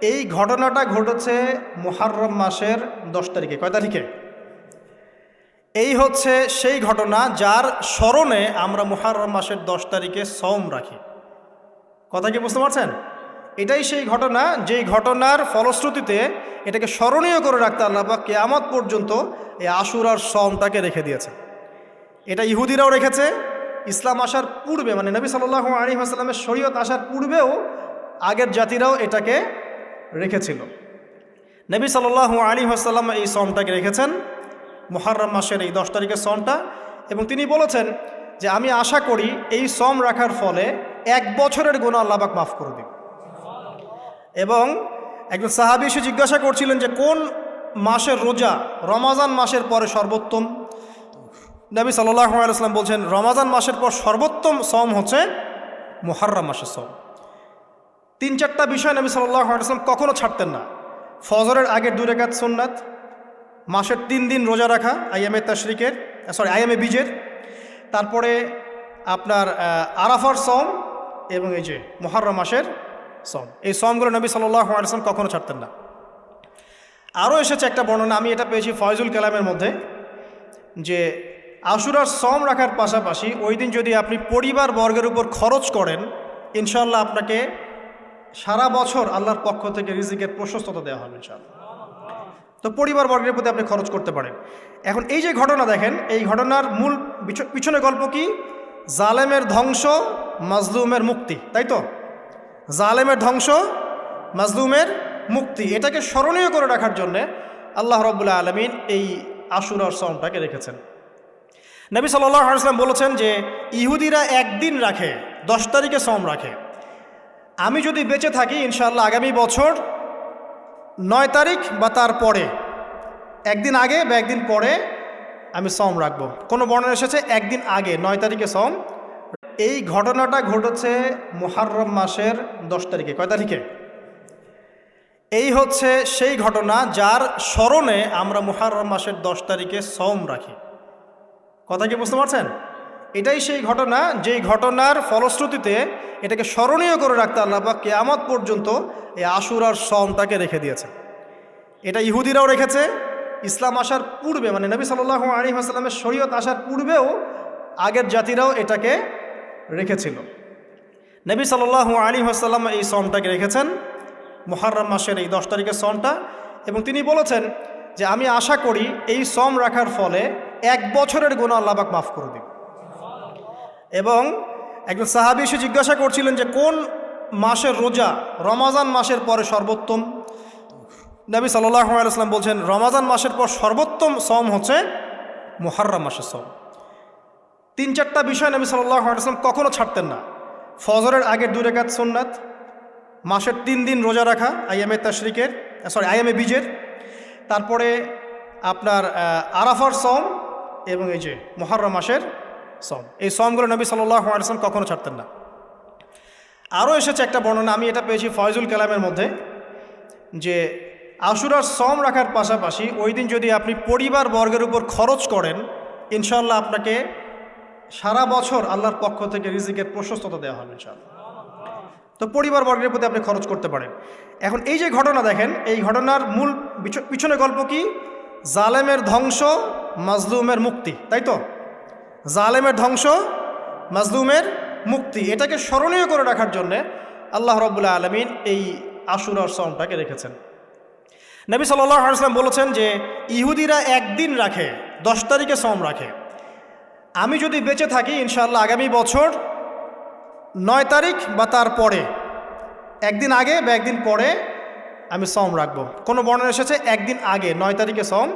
এই ঘটনাটা ঘটেছে মুহাররম মাসের দশ তারিখে। কয় তারিখে? এই হচ্ছে সেই ঘটনা যার স্মরণে আমরা মুহাররম মাসের দশ তারিখে সম রাখি। কথা কি বুঝতে পারছেন? এটাই সেই ঘটনা, যেই ঘটনার ফলশ্রুতিতে এটাকে স্মরণীয় করে রাখতে আল্লাহ বা কেয়ামত পর্যন্ত এই আশুরার সমটাকে রেখে দিয়েছে। এটা ইহুদিরাও রেখেছে, ইসলাম আসার পূর্বে মানে নবী সাল্লাহ আলী আসাল্লামের শরীয়ত আসার পূর্বেও আগের জাতিরাও এটাকে রেখেছিল। নবী সাল্লাহ আলী আসাল্লাম এই সমটাকে রেখেছেন। মোহারম মাসের এই দশ তারিখের সমটা এবং তিনি বলেছেন যে, আমি আশা করি এই সম রাখার ফলে এক বছরের গুণা আল্লাহবাক মাফ করে দিন এবং একজন সাহাবি এসে জিজ্ঞাসা করছিলেন যে, কোন মাসের রোজা রমাজান মাসের পরে সর্বোত্তম? নবী সাল্লাহ আলাইসলাম বলছেন, রমাজান মাসের পর সর্বোত্তম সম হচ্ছে মুহার্রাম মাসের সম। তিন চারটা বিষয় নবী আলাইসলাম কখনও ছাড়তেন না। ফজরের আগের দু রেখাত সোননাথ মাসের তিন দিন রোজা রাখা আইএমএ তাশরিকের সরি আইএমএ বীজের, তারপরে আপনার আরাফার সম এবং এই যে মহারম মাসের সম এই সমগুলো নবী সাল্লাহ আলসালাম কখনও ছাড়তেন না। আরও এসেছে একটা বর্ণনা, আমি এটা পেয়েছি ফয়জুল কালামের মধ্যে, যে আশুরার সম রাখার পাশাপাশি ওই দিন যদি আপনি পরিবার বর্গের উপর খরচ করেন ইনশাল্লাহ আপনাকে সারা বছর আল্লাহর পক্ষ থেকে রিজিকের প্রশস্ততা দেওয়া হবে ইনশাল্লাহ তো পরিবার বর্গের প্রতি আপনি খরচ করতে পারেন। এখন এই যে ঘটনা দেখেন, এই ঘটনার মূল পিছ- পিছনে গল্প কি? জালেমের ধ্বংস, মাজলুমের মুক্তি, তাই তো? জালেমের ধ্বংস, মাজলুমের মুক্তি। এটাকে স্মরণীয় করে রাখার জন্যে আল্লাহ রব্বুল্লাহ আলমিন এই আশুরার সমটাকে রেখেছেন। নবী আলাইসলাম বলেছেন যে, ইহুদিরা একদিন রাখে, দশ তারিখে সম রাখে। আমি যদি বেঁচে থাকি ইনশাল্লাহ আগামী বছর নয় তারিখ বা তার পরে, একদিন আগে বা একদিন পরে আমি সম রাখব। কোনো বর্ণনা এসেছে? একদিন আগে, নয় তারিখে সম এই ঘটনাটা ঘটেছে মুহাররম মাসের দশ তারিখে। কয় তারিখে? এই হচ্ছে সেই ঘটনা যার স্মরণে আমরা মুহাররম মাসের দশ তারিখে সম রাখি। কথা কি বুঝতে পারছেন? এটাই সেই ঘটনা, যেই ঘটনার ফলশ্রুতিতে এটাকে স্মরণীয় করে রাখতে আল্লাহ বা কেয়ামত পর্যন্ত এই আশুরার সমটাকে রেখে দিয়েছে এটা ইহুদিরাও রেখেছে, ইসলাম আসার পূর্বে মানে নবী সাল্লাহ আলী আসাল্লামের শরীয়ত আসার পূর্বেও আগের জাতিরাও এটাকে রেখেছিল। নবী সাল্লাহ আলী আসাল্লাম এই সমটাকে রেখেছেন মোহারম মাসের এই দশ তারিখের সমটা এবং তিনি বলেছেন যে, আমি আশা করি এই সম রাখার ফলে এক বছরের গুণ আল্লাহবাক মাফ করে দিন এবং একজন সাহাবি এসে জিজ্ঞাসা করছিলেন যে, কোন মাসের রোজা? রমাজান মাসের পরে সর্বোত্তম? নবী সাল্লাহ আলাইসলাম বলছেন, রমাজান মাসের পর সর্বোত্তম সম হচ্ছে মুহাররম মাসের সম তিন চারটা বিষয় নবী সাল্লাহ আলাইসলাম কখনও ছাড়তেন না। ফজরের আগের দু রেখাত সোননাথ মাসের তিন দিন রোজা রাখা আইএমএ তাশরিকের সরি আইএমএ বীজের, তারপরে আপনার আরাফার সম এবং এই যে মহারম মাসের সম। এই সমগুলো নবী সাল্লাহ আলসালাম কখনও ছাড়তেন না। আরও এসেছে একটা বর্ণনা, আমি এটা পেয়েছি ফয়জুল কালামের মধ্যে, যে আশুরার সম রাখার পাশাপাশি ওই দিন যদি আপনি পরিবার বর্গের উপর খরচ করেন ইনশাল্লাহ আপনাকে সারা বছর আল্লাহর পক্ষ থেকে রিজিকের প্রশস্ততা দেওয়া হবে ইনশাল্লাহ তো পরিবার বর্গের প্রতি আপনি খরচ করতে পারেন। এখন এই যে ঘটনা দেখেন, এই ঘটনার মূল পিছ- পিছনে গল্প কি? জালেমের ধ্বংস, মাজলুমের মুক্তি, তাই তো? জালেমের ধ্বংস, মাজলুমের মুক্তি। এটাকে স্মরণীয় করে রাখার জন্যে আল্লাহ রব্বুল্লাহ আলমিন এই আশুরার সমটাকে রেখেছেন। নবী আলাইসলাম বলেছেন যে, ইহুদিরা একদিন রাখে, দশ তারিখে সম রাখে। আমি যদি বেঁচে থাকি, ইনশাআল্লাহ আগামী বছর নয় তারিখ বা তার পরে, একদিন আগে বা একদিন পরে আমি সম রাখব। কোনো বর্ণনা এসেছে, একদিন আগে, নয় তারিখে সম